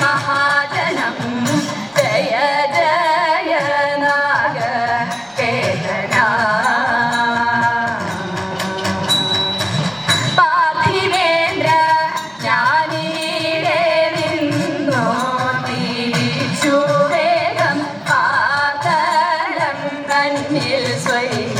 महाजनं जय जय नाग केतना 可以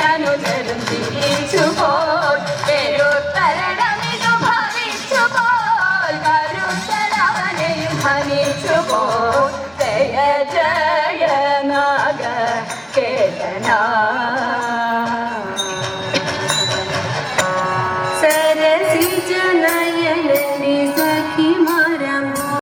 തനുതരും തിരിച്ചു പോൽ പെരുത്തരടമിതു ഭവിച്ചു പോൽ കരുത്തരവനെയും ഭനിച്ചു പോൽ ജയ ജയ നാഗ കേരള